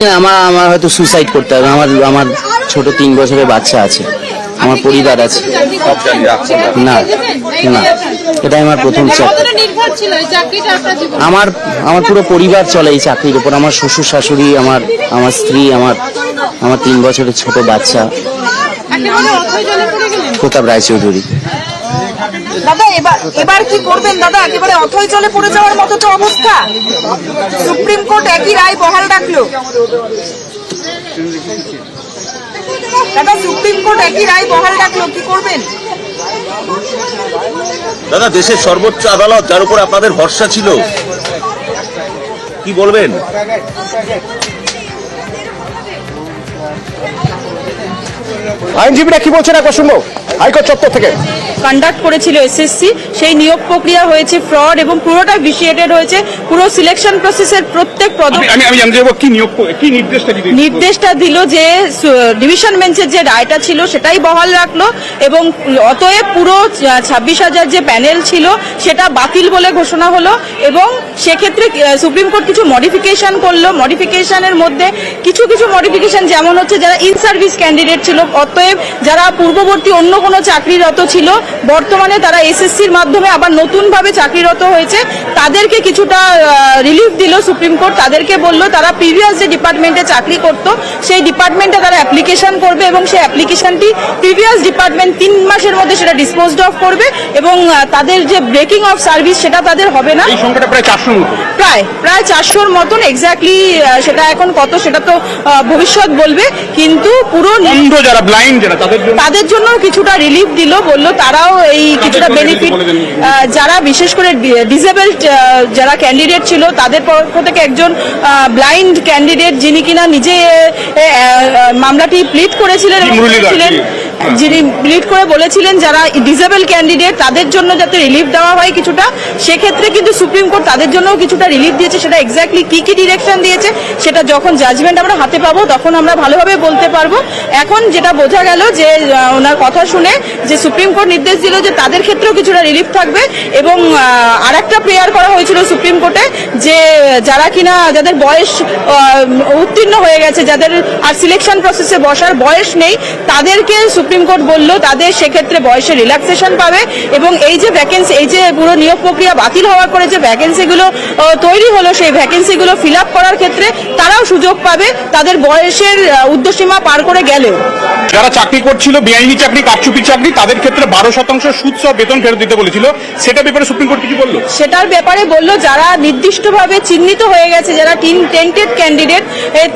আমার আমার হয়তো সুইসাইড করতে হবে। আমার আমার ছোট তিন বছরের বাচ্চা আছে। আমার পরিবার আছে। না না। এটাই আমার প্রথম আমার আমার পুরো পরিবার চলে এই চাকরির উপর। আমার শ্বশুর, শাশুড়ি, আমার আমার স্ত্রী, আমার আমার তিন বছরের ছোট বাচ্চা। প্রতাপ রায়চৌধুরী। দাদা, এবার এবার কি করবেন দাদা? একেবারে অথই জলে পড়ে যাওয়ার মতো তো অবস্থা। সুপ্রিম কোর্ট একই রায় বহাল রাখল। দাদা, সুপ্রিম কোর্ট একই রায় বহাল রাখল। কি করবেন? দাদা, দেশের সর্বোচ্চ আদালত, যার উপর আপনাদের ভরসা ছিল। কি বলবেন? আইনজীবীরা কি বলছেন একবার শুনব। হাইকোর্ট চত্বর থেকে। কন্ডাক্ট করেছিল এসএসসি সেই নিয়োগ প্রক্রিয়া হয়েছে ফ্রড এবং পুরোটা ভিসিয়েটেড হয়েছে পুরো সিলেকশন প্রসেসের প্রত্যেক পদক্ষেপ আমি আমি জানতে চাইব কি নিয়োগ কি নির্দেশটা দিদি নির্দেশটা দিল যে ডিভিশন বেঞ্চের যে রায়টা ছিল সেটাই বহাল রাখল এবং অতএব পুরো ছাব্বিশ হাজার যে প্যানেল ছিল সেটা বাতিল বলে ঘোষণা হলো এবং সেক্ষেত্রে সুপ্রিম কোর্ট কিছু মডিফিকেশন করল। মডিফিকেশনের মধ্যে কিছু কিছু মডিফিকেশন যেমন হচ্ছে যারা ইন সার্ভিস ক্যান্ডিডেট ছিল অতএব যারা পূর্ববর্তী অন্য কোনো চাকরিরত ছিল বর্তমানে তারা এসএসসির মাধ্যমে আবার নতুনভাবে চাকরিরত হয়েছে তাদেরকে কিছুটা রিলিফ দিল সুপ্রিম কোর্ট তাদেরকে বলল তারা প্রিভিয়াস যে ডিপার্টমেন্টে চাকরি করত সেই ডিপার্টমেন্টে তারা অ্যাপ্লিকেশন করবে এবং সেই অ্যাপ্লিকেশনটি প্রিভিয়াস ডিপার্টমেন্ট তিন মাসের মধ্যে সেটা ডিসপোজড অফ করবে এবং তাদের যে ব্রেকিং অফ সার্ভিস সেটা তাদের হবে না। প্রায় চারশো প্রায় প্রায় চারশোর মতন এক্স্যাক্টলি সেটা এখন কত সেটা তো ভবিষ্যৎ বলবে। কিন্তু পুরো যারা যারা তাদের জন্য তাদের জন্য কিছুটা রিলিফ দিল বলল তারাও এই কিছুটা বেনিফিট যারা বিশেষ করে ডিসেবলড যারা ক্যান্ডিডেট ছিল তাদের পক্ষ থেকে একজন ব্লাইন্ড ক্যান্ডিডেট যিনি কিনা নিজে মামলাটি প্লিট করেছিলেন যিনি প্লিট করে বলেছিলেন যারা ডিসেবল ক্যান্ডিডেট তাদের জন্য যাতে রিলিফ দেওয়া হয় কিছুটা, সেক্ষেত্রে কিন্তু সুপ্রিম কোর্ট তাদের জন্যও কিছুটা রিলিফ দিয়েছে। সেটা এক্স্যাক্টলি কি কি ডিরেকশন দিয়েছে, সেটা যখন জাজমেন্ট আমরা হাতে পাবো, তখন আমরা ভালোভাবে বলতে পারব। এখন যেটা বোঝা গেল যে ওনার কথা শুনে যে সুপ্রিম কোর্ট নির্দেশ দিল যে তাদের ক্ষেত্রেও কিছুটা রিলিফ থাকবে এবং আর একটা প্রেয়ার করা হয়েছিল সুপ্রিম কোর্টে যে যারা কিনা যাদের বয়স উত্তীর্ণ হয়ে গেছে, যাদের আর সিলেকশন প্রসেসে বসার বয়স নেই, তাদেরকে সুপ্রিম কোর্ট বলল তাদের সেক্ষেত্রে বয়সে রিল্যাক্সেশন পাবে এবং এই যে ভ্যাকেন্সি এই যে পুরো নিয়োগ প্রক্রিয়া বাতিল হওয়ার পরে যে ভ্যাকেন্সিগুলো তৈরি হলো সেই ভ্যাকেন্সিগুলো ফিল আপ করার ক্ষেত্রে তারাও সুযোগ পাবে তাদের বয়সের ঊর্ধ্বসীমা পার করে গেলেও। যারা চাকরি করছিল বেআইনি চাকরি কারচুপি চাকরি তাদের ক্ষেত্রে বারো শতাংশ সুদ সহ বেতন ফেরত দিতে বলেছিল। সেটা ব্যাপারে সুপ্রিম কোর্ট কিছু বলল? সেটার ব্যাপারে বলল যারা নির্দিষ্টভাবে চিহ্নিত হয়ে গেছে যারা টিন টেন্টেড ক্যান্ডিডেট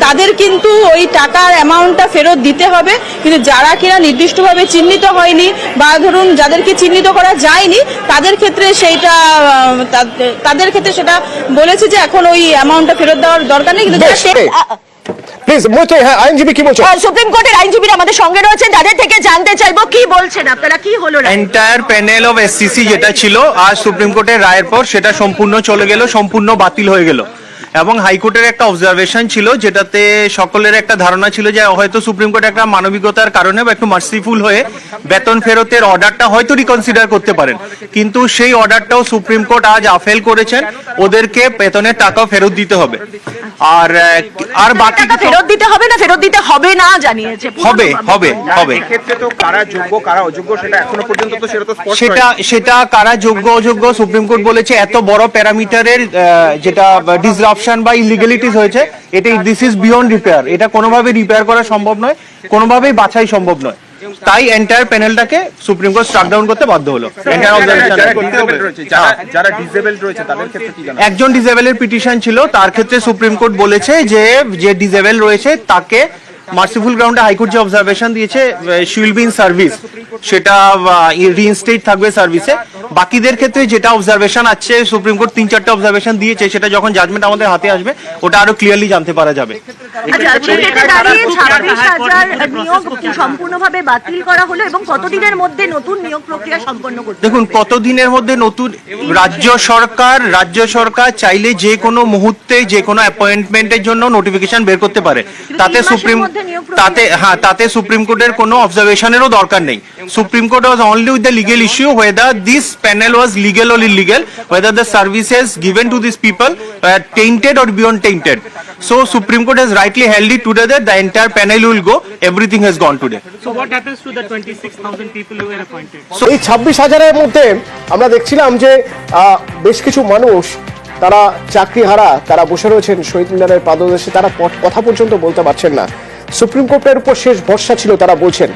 তাদের কিন্তু ওই টাকার অ্যামাউন্টটা ফেরত দিতে হবে। কিন্তু যারা কিনা নির্দিষ্টভাবে চিহ্নিত হয়নি বা ধরুন যাদেরকে চিহ্নিত করা যায়নি তাদের ক্ষেত্রে সেইটা তাদের ক্ষেত্রে সেটা বলেছে যে এখন ওই অ্যামাউন্টটা ফেরত দেওয়ার দরকার নেই কিন্তু প্লিজ মৈত্রী হ্যাঁ আইনজীবী কি বলছেন সুপ্রিম কোর্টের আইনজীবীরা আমাদের সঙ্গে রয়েছেন তাদের থেকে জানতে চাইব কি বলছেন আপনারা কি হলো এন্টায়ার প্যানেল অফ এসসিসি যেটা ছিল আজ সুপ্রিম কোর্টের রায়ের পর সেটা সম্পূর্ণ চলে গেল সম্পূর্ণ বাতিল হয়ে গেল। এবং হাইকোর্টের একটা অবজারভেশন ছিল যেটাতে সকলের একটা ধারণা ছিল যে হয়তো সুপ্রিম কোর্ট একটা মানবিকতার কারণে বা একটু মার্সিফুল হয়ে বেতন ফেরতের অর্ডারটা হয়তো রিকনসিডার করতে পারেন। কিন্তু সেই অর্ডারটাও সুপ্রিম কোর্ট আজ আফেল করেছেন ওদেরকে বেতনের টাকা ফেরত দিতে হবে। আর আর বাকি টাকা ফেরত দিতে হবে না ফেরত দিতে হবে না জানিয়েছে হবে হবে হবে। এক্ষেত্রে তো কারা যোগ্য কারা অযোগ্য সেটা এখনও পর্যন্ত তো সেটা তো সেটা সেটা কারা যোগ্য অযোগ্য সুপ্রিম কোর্ট বলেছে এত বড় প্যারামিটারের যেটা ডিসরাপশন বা ইলিগ্যালিটিস হয়েছে এটা দিস ইজ বিয়ন্ড রিপেয়ার এটা কোনোভাবে রিপেয়ার করা সম্ভব নয় কোনোভাবেই বাছাই সম্ভব নয়। তাই এন্টায়ার প্যানেলটাকে সুপ্রিম কোর্ট স্ট্রাক ডাউন করতে বাধ্য হলো। এন্টায়ার disabled রয়েছে যারা যারা ডিসেবল রয়েছে তাদের ক্ষেত্রে কি জানা? একজন ডিজেবেলের পিটিশন ছিল তার ক্ষেত্রে সুপ্রিম কোর্ট বলেছে যে যে ডিজেবেল রয়েছে তাকে মার্সিফুল গ্রাউন্ডে হাইকোর্ট যে অবজারভেশন দিয়েছে শিল বি ইন সার্ভিস সেটা রিইনস্টেট থাকবে সার্ভিসে বাকিদের ক্ষেত্রে যেটা অবজারভেশন আছে সুপ্রিম কোর্ট তিন চারটা অবজারভেশন দিয়েছে, সেটা যখন জাজমেন্ট আমাদের হাতে আসবে, ওটা আরও ক্লিয়ারলি জানতে পারা যাবে। আচ্ছা সেক্ষেত্রে দাঁড়িয়ে ছাব্বিশ হাজার নিয়োগ সম্পূর্ণভাবে বাতিল করা হলো এবং কতদিনের মধ্যে নতুন নিয়োগ প্রক্রিয়া সম্পন্ন করতে দেখুন কতদিনের মধ্যে নতুন রাজ্য সরকার রাজ্য সরকার চাইলে যে কোনো মুহূর্তে যে কোনো অ্যাপয়েন্টমেন্টের জন্য নোটিফিকেশন বের করতে পারে। তাতে সুপ্রিম তাতে হ্যাঁ তাতে সুপ্রিম কোর্টের কোনো অবজারভেশনেরও দরকার নেই। Supreme court was only with the legal issue whether this panel was legal or illegal, whether the services given to these people were tainted or beyond tainted. So Supreme Court has rightly held it today that the entire panel will go, everything has gone today. So what happens to the 26,000 people who were appointed? So এই ছাব্বিশ হাজারের মধ্যে আমরা দেখছিলাম যে আহ, বেশ কিছু মানুষ তারা চাকরি হারা তারা বসে রয়েছেন শহীদ মিনারের পাদদেশে তারা কথা পর্যন্ত বলতে পারছেন না সুপ্রিম কোর্টের উপর শেষ ভরসা ছিল তারা বলছেন